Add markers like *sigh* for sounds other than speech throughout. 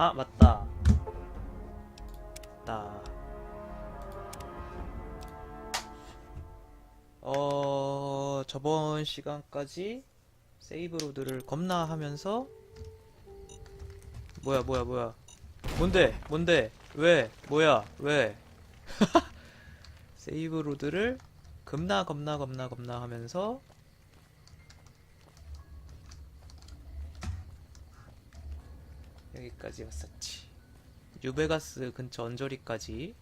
아 맞다. 맞다 어 저번 시간까지 세이브 로드를 겁나 하면서 뭐야 뭐야 뭐야. 뭔데? 뭔데? 왜? 뭐야? 왜? *laughs* 세이브 로드를 겁나 겁나 겁나 겁나 하면서 여기까지 왔었지. 뉴베가스 근처 언저리까지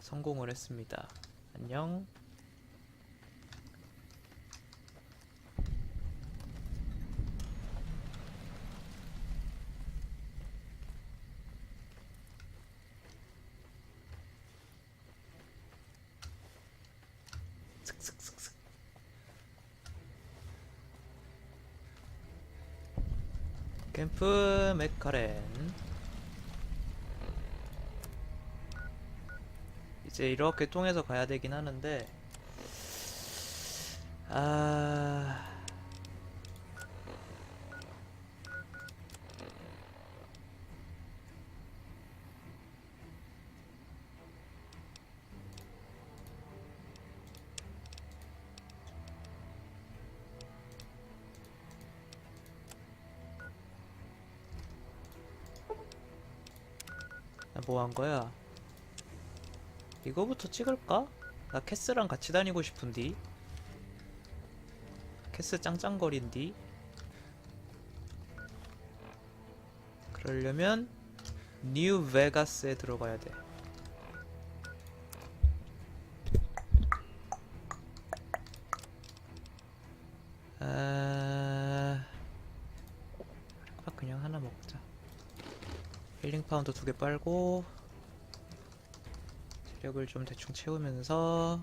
성공을 했습니다. 안녕. 캠프 메카렌. 이제 이렇게 통해서 가야 되긴 하는데 아 뭐 한 거야? 이거부터 찍을까? 나 캐스랑 같이 다니고 싶은디. 캐스 짱짱거린디. 그러려면 뉴 베가스에 들어가야 돼. 아, 아 그냥 하나 먹자. 파운드 두개 빨고 체력을 좀 대충 채우면서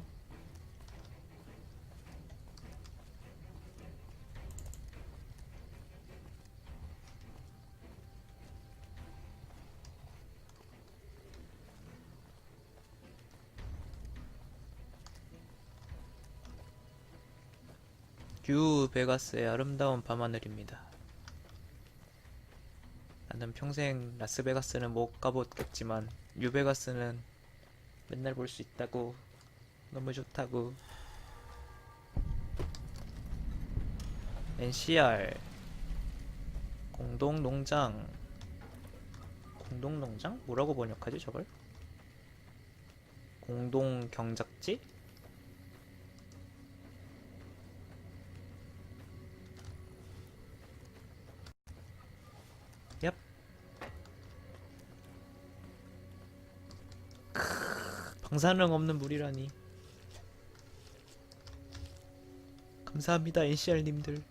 뉴 베가스의 아름다운 밤하늘입니다. 나는 평생 라스베가스는 못 가보겠지만 뉴베가스는 맨날 볼 수 있다고 너무 좋다고 NCR 공동농장 공동농장? 뭐라고 번역하지 저걸? 공동경작지? 얍 방사능 없는 물이라니. 감사합니다, NCR님들.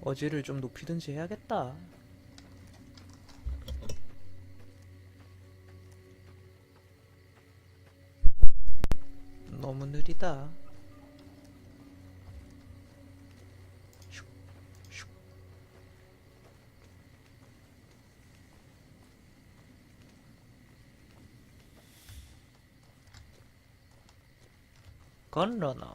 어지를 좀 높이든지 해야겠다. 너무 느리다. 건러너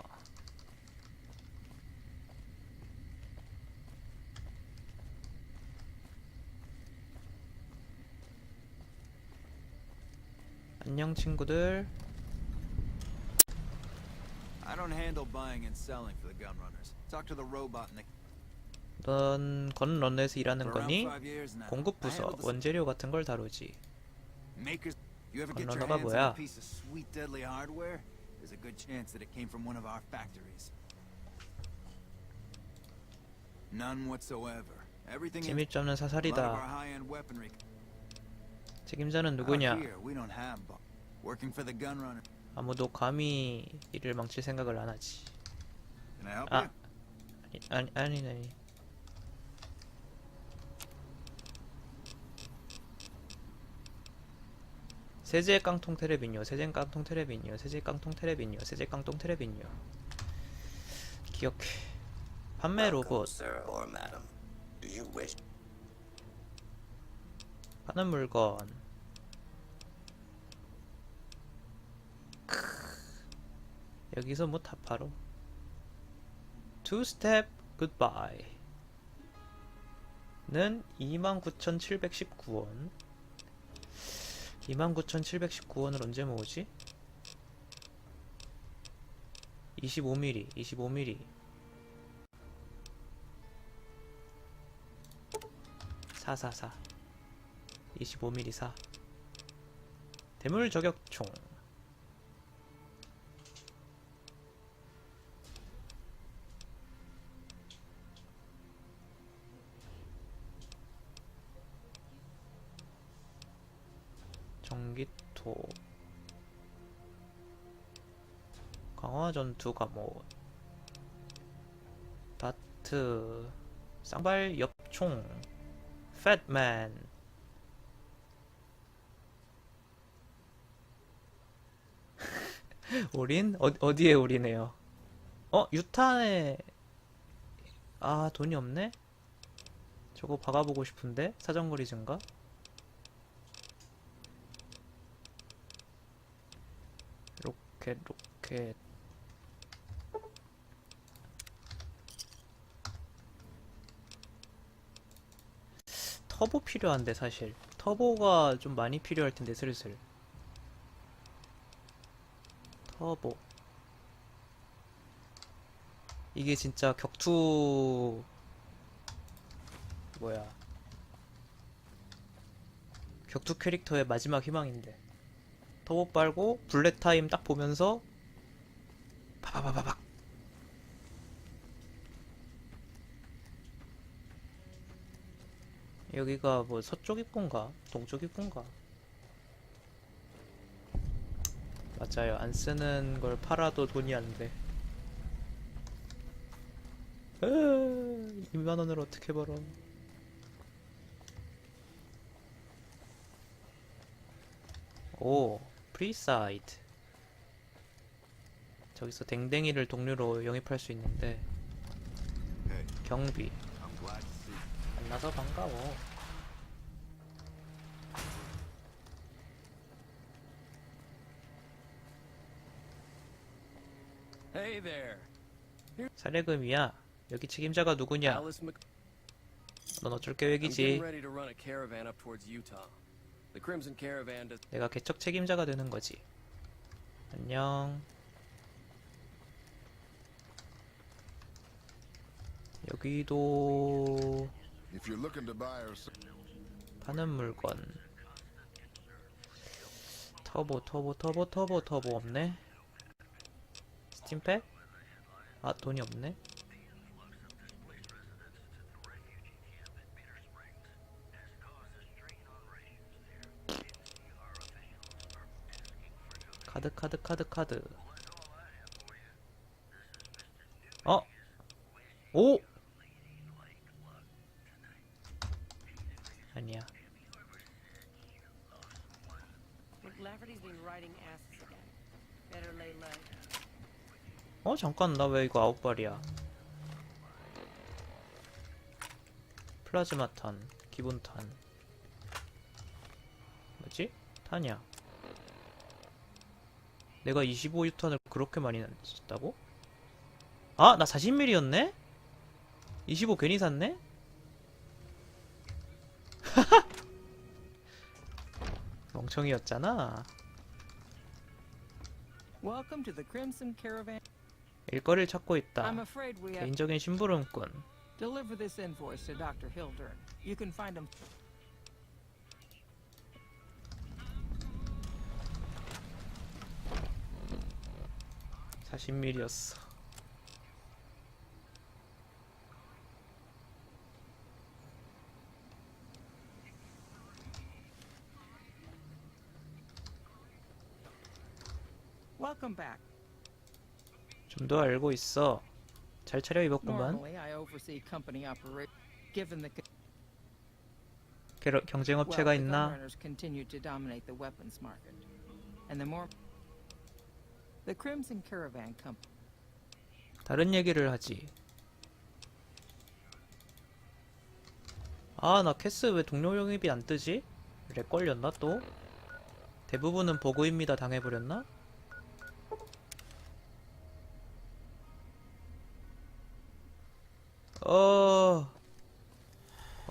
안녕 친구들 I don't handle buying and selling for the gun runners. Talk to the robot in the 넌 건러너에서 일하는 거니? five years now. 공급 I 부서 handle the 원재료 같은 걸 다루지 makers. You ever get your 건너너가 hands on 뭐야? a piece of sweet deadly hardware? There's a good chance that it came from one of our factories. None whatsoever. Everything in 재미없는 a lot of our 사살이다 high-end weaponry. 책임자는 Out 누구냐? here, we don't have bu- working for the gun runner. 아무도 감히 이를 망칠 생각을 안 하지 Can I help 아 you? 아니 아니 아니 아니 세제 깡통 테레비뇨 세제 깡통 테레비뇨 세제 깡통 테레비뇨 세제 깡통 테레비뇨 기억해 판매 로봇 파는 물건 크. 여기서 뭐다 팔어. Two step goodbye. 는 29,719원. 29,719원을 언제 모으지? 25mm, 25mm. 444. 25mm 4. 대물 저격총. 강화 전투 감옷 바트 쌍발 엽총 팻맨 *laughs* 우린? 어, 어디에 우리네요? 어 유탄에 아 돈이 없네? 저거 박아보고 싶은데? 사정거리 증가? 로켓 로켓 터보 필요한데 사실. 터보가 좀 많이 필요할 텐데 슬슬. 터보. 이게 진짜 격투 뭐야? 격투 캐릭터의 마지막 희망인데. 터보 빨고 블랙 타임 딱 보면서 바바바바박 여기가 뭐 서쪽 입구인가? 동쪽 입구인가? 맞아요. 안 쓰는 걸 팔아도 돈이 안 돼. 2만원을 어떻게 벌어? 오 프리사이드 저기서 댕댕이를 동료로 영입할 수 있는데. 경비. 만나서 반가워 사례금이야 여기 책임자가 누구냐. 넌 어쩔 계획이지. 내가 개척 책임자가 되는 거지 안녕 여기도 파는 물건 터보 터보 터보 터보 터보 없네 스팀팩? 아 돈이 없네 카드 카드 카드 카드 어? 오! 어 잠깐 나 왜 이거 아홉 발이야 플라즈마 탄 기본 탄 뭐지 탄이야 내가 25유탄을 그렇게 많이 썼다고? 아 나 40mm였네? 25 괜히 샀네? *laughs* 멍청이였잖아 Welcome to the Crimson Caravan. 일거리를 찾고 있다 I'm afraid we have 개인적인 심부름꾼 deliver this invoice to Dr. Hildern. You can find him. 사0 m m 였어 Welcome back. 좀더 알고 있어. 잘 차려 입었구만. 게러- 경쟁 well, 업체가 the 있나? 다른 얘기를 하지. 아, 나 캐스 왜 동료 영입이 안 뜨지? 렉 걸렸나 또? 대부분은 버그입니다 당해버렸나?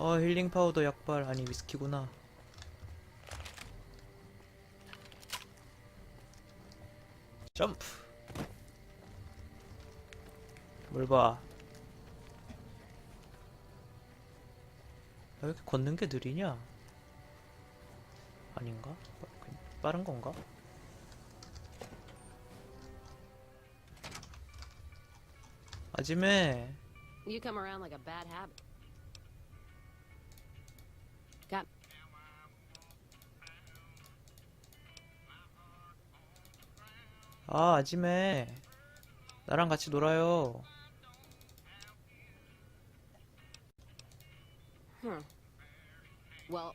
어 힐링 파우더 약발 아니 위스키구나 점프 뭘봐 왜 이렇게 걷는 게 느리냐 아닌가? 빠- 빠른 건가? 아지매 You come around like a bad habit. 아 아지매 나랑 같이 놀아요 huh. Well,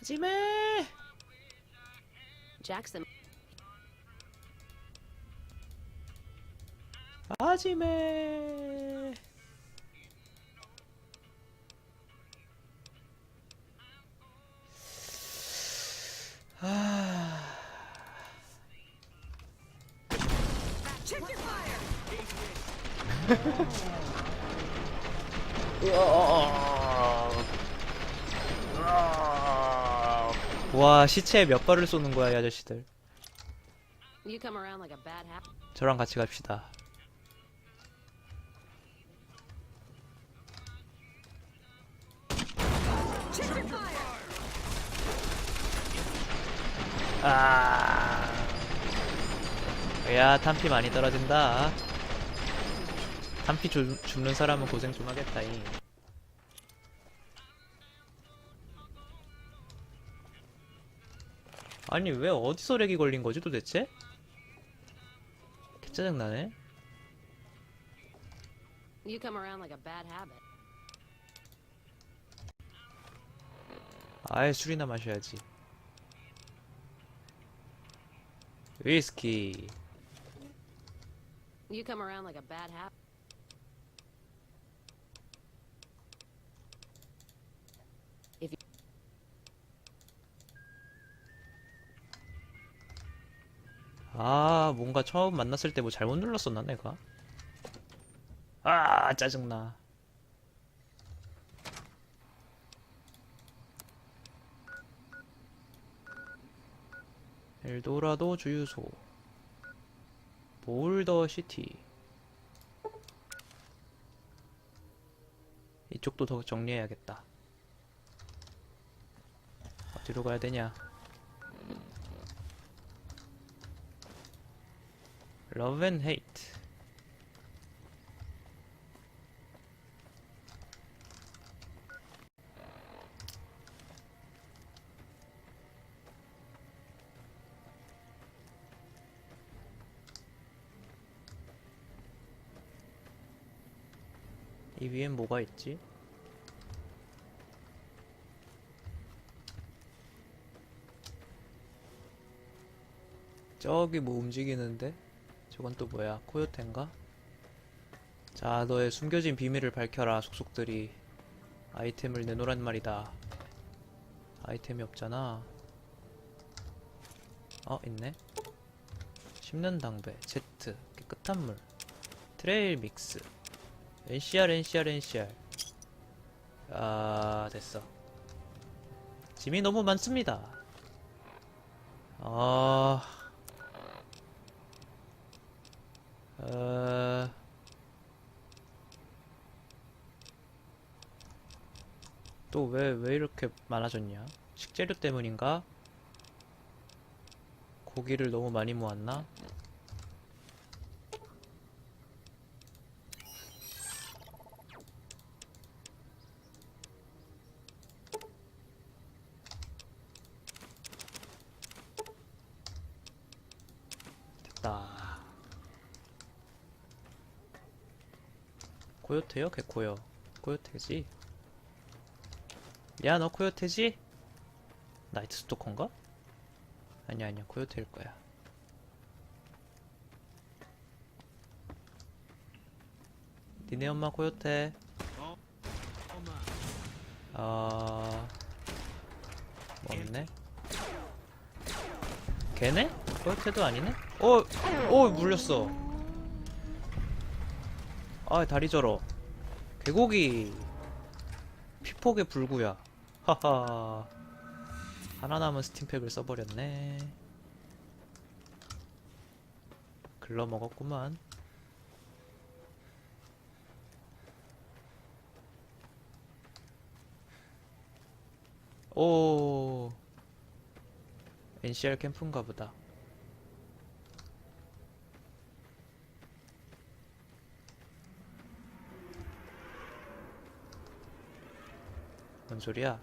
아지매 Jackson. 아지매 와 시체에 몇 발을 쏘는 거야 이 아저씨들 You come around like a bad habit. 저랑 같이 갑시다 아. 야, 탄피 많이 떨어진다. 탄피 주, 줍는 사람은 고생 좀 하겠다, 이. 아니, 왜 어디서 렉이 걸린 거지, 도대체? 개 짜증 나네. You come around like a bad habit. 아예 술이나 마셔야지. 위스키. You come around like a bad habit. 아, 뭔가 처음 만났을 때 뭐 잘못 눌렀었나, 내가? 아, 짜증나. 엘도라도 주유소. 몰더 시티. 이쪽도 더 정리해야겠다. 어디로 가야 되냐? Love and Hate. 이 위엔 뭐가 있지? 저기 뭐 움직이는데? 저건 또 뭐야? 코요텐가? 자, 너의 숨겨진 비밀을 밝혀라, 속속들이. 아이템을 내놓란 말이다. 아이템이 없잖아. 어, 있네. 심는 당배, Z, 깨끗한 물, 트레일 믹스, NCR, NCR, NCR. 아, 됐어. 짐이 너무 많습니다. 아, 어... 또 왜, 왜 이렇게 많아졌냐? 식재료 때문인가? 고기를 너무 많이 모았나? 됐다. 코요테요? 개코요. 코요테지? 야, 너 코요테지? 나이트 스토커인가? 아니야, 아니야. 코요테일 거야. 니네 엄마 코요테. 어... 뭐 없네? 걔네? 코요테도 아니네? 어! 어! 물렸어. 아 다리 절어 개고기 피폭의 불구야. 하하. 하나 남은 스팀팩을 써버렸네. 글러 먹었구만. 오. NCR 캠프인가 보다 뭔 소리야?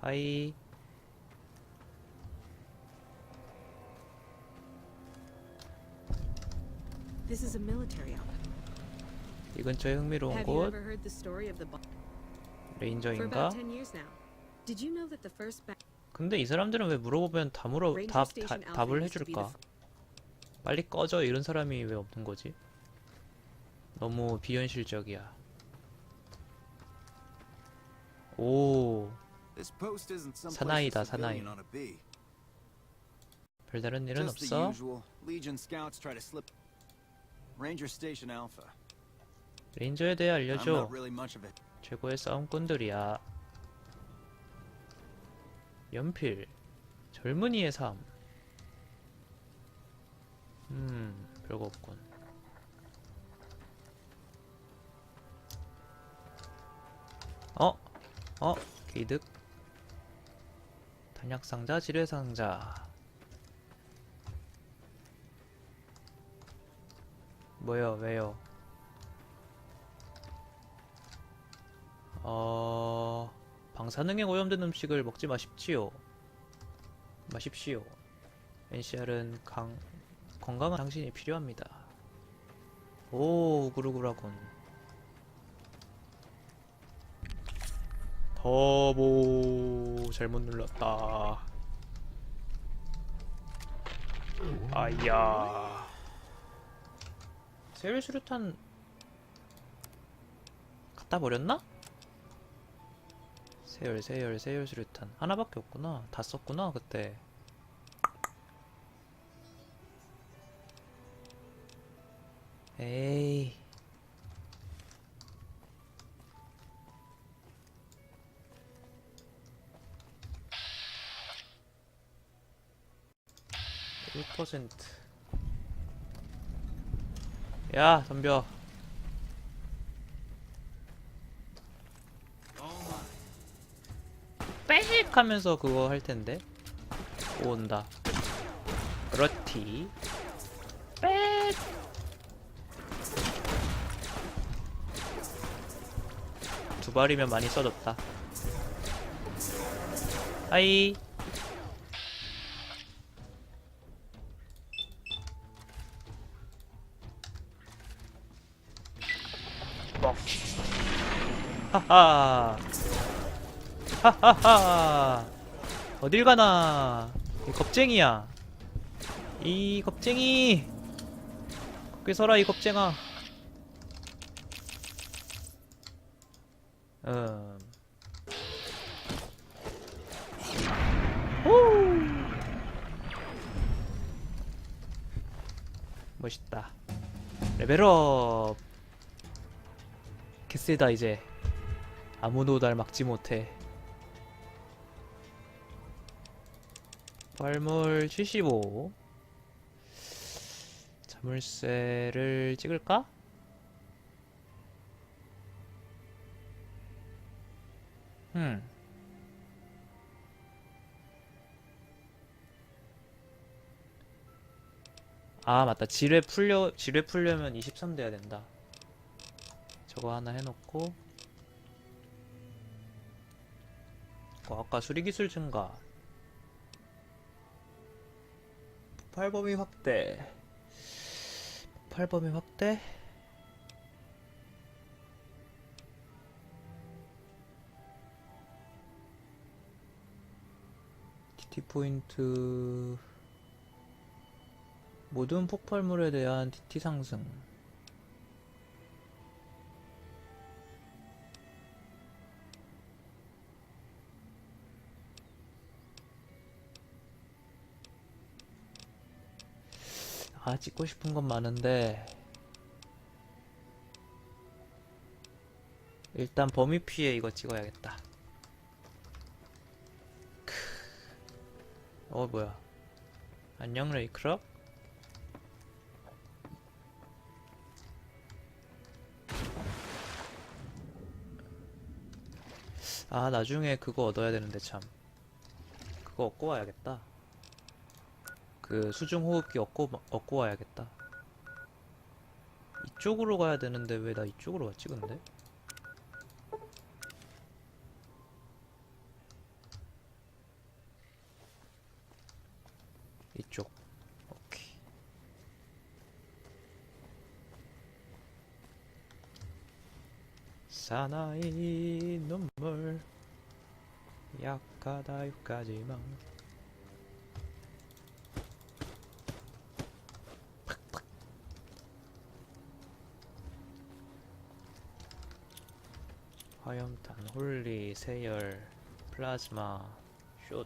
하이 This is a military outfit. 이 근처에 흥미로운 Have you 곳 ever heard the story of the bomb? For 레인저인가? about 10 years now. Did you know that the first ba- 근데 이 사람들은 왜 물어보면 다 물어 다, 다 Alpha 답을 해줄까? 빨리 꺼져 이런 사람이 왜 없는 거지? 너무 비현실적이야. 오 사나이다, 사나이. 별다른 일은 없어. 레인저에 대해 알려줘. 최고의 싸움꾼들이야. 연필. 젊은이의 삶. 음, 별거 없군. 어? 어? 게이득? 단약상자, 지뢰상자. 뭐요, 왜요? 어... 방사능에 오염된 음식을 먹지 마십시오. 마십시오. NCR은 강... 건강한 당신이 필요합니다. 오, 구르구라군. 터보 잘못 눌렀다. 아야. 세율 수류탄 갖다 버렸나? 세열 세열 세열 수류탄 하나밖에 없구나 다 썼구나 그때 에이 (1%) 야 덤벼. 빽 하면서 그거 할 텐데. 오, 온다. 그렇티 빽두 발이면 많이 써졌다. 하이 하하 하하하 어딜 가나 이 겁쟁이야 이 겁쟁이 거기 서라 이 겁쟁아 음 후. 멋있다 레벨업 개쎄다 이제 아무도 날 막지 못해. 발물 75 자물쇠를 찍을까? 음. 아 맞다. 지뢰 풀려 지뢰 풀려면 23 돼야 된다. 저거 하나 해놓고 어, 아까 수리기술 증가. 폭발 범위 확대. 폭발 범위 확대? TT 포인트. 모든 폭발물에 대한 TT 상승 아 찍고 싶은 건 많은데 일단 범위 피해 이거 찍어야겠다. 크. 어 뭐야. 안녕 레이크럽? 아 나중에 그거 얻어야 되는데 참. 그거 얻고 와야겠다. 그 수중 호흡기 얻고 얻고 와야겠다. 이쪽으로 가야 되는데 왜 나 이쪽으로 갔지 근데? 이쪽. 오케이. 사나이 눈물 약하다 여기까지만 화염탄, 홀리, 세열, 플라즈마, 숏.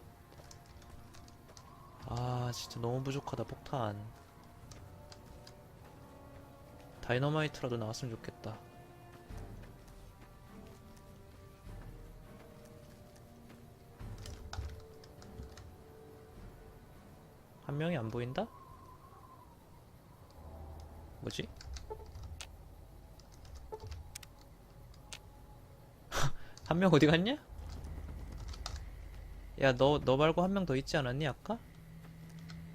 아, 진짜 너무 부족하다, 폭탄. 다이너마이트라도 나왔으면 좋겠다. 한 명이 안 보인다? 뭐지? 한 명 어디 갔냐? 야, 너, 너 말고 한 명 더 있지 않았니, 아까?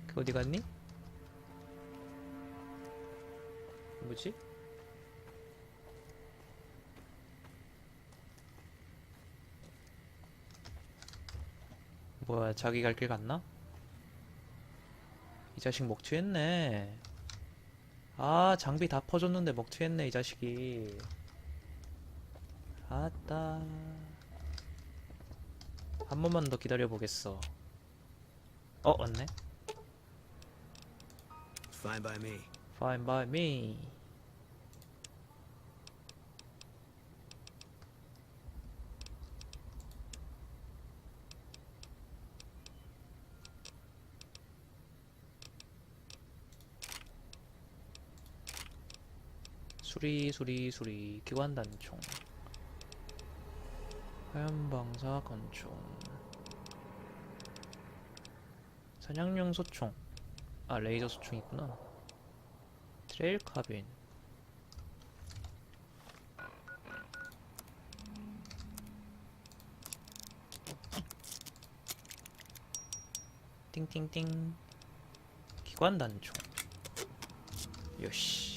그 어디 갔니? 뭐지? 뭐야, 자기 갈 길 갔나? 이 자식 먹튀했네. 아, 장비 다 퍼줬는데 먹튀했네, 이 자식이. 아따. 한 번만 더 기다려 보겠어. 어, 왔네. Fine by me. Fine by me. 수리 수리 수리 기관단총 화염방사 권총 사냥용 소총. 아 레이저 소총 있구나. 트레일 카빈. 띵띵띵. 기관단총. 요시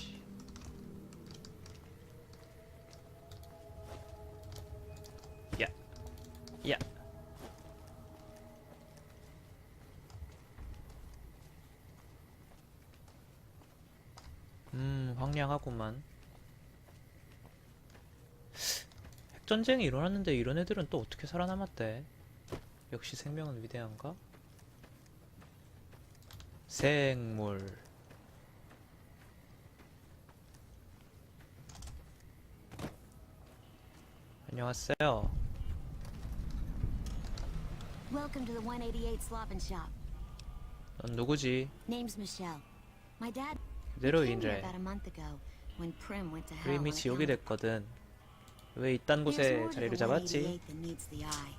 하구만. 핵전쟁이 일어났는데 이런 애들은 또 어떻게 살아남았대? 역시 생명은 위대한가? 생물. 안녕하세요. Welcome to the 188 Slop and Shop. 넌 누구지? Name's Michelle. My dad 그대로 came here 인래. about a month ago when Prim went to hell. 프림이 on 지옥이 account 됐거든. 왜 이딴 of- There's 곳에 more to 자리를 the 잡았지? 188 than meets the eye.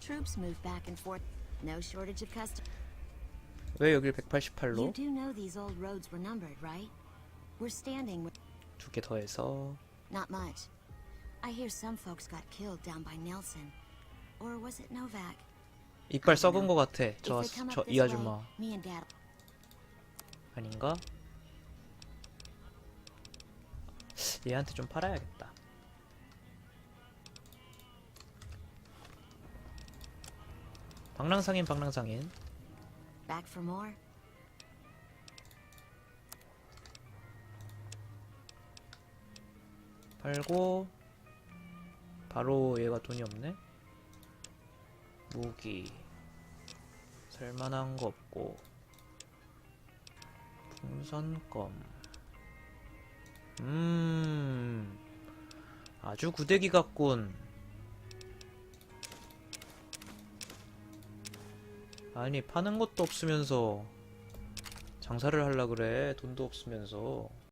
Troops move back and forth. No shortage of customers. 왜 여길 You 188로? do know these old roads were numbered, right? We're standing with 두 개 더해서 not much. I hear some folks got killed down by Nelson. Or was it Novak? 이빨 썩은 거 같아. If 저, they come 저, up 이 this 아줌마. way, me and Dad 아닌가? 얘한테 좀 팔아야겠다. 방랑상인 방랑상인 back for more. 팔고 바로 얘가 돈이 없네. 무기 살만한 거 없고 풍선껌 음 아주 구데기 같군. 아니 파는 것도 없으면서 장사를 하려 그래 돈도 없으면서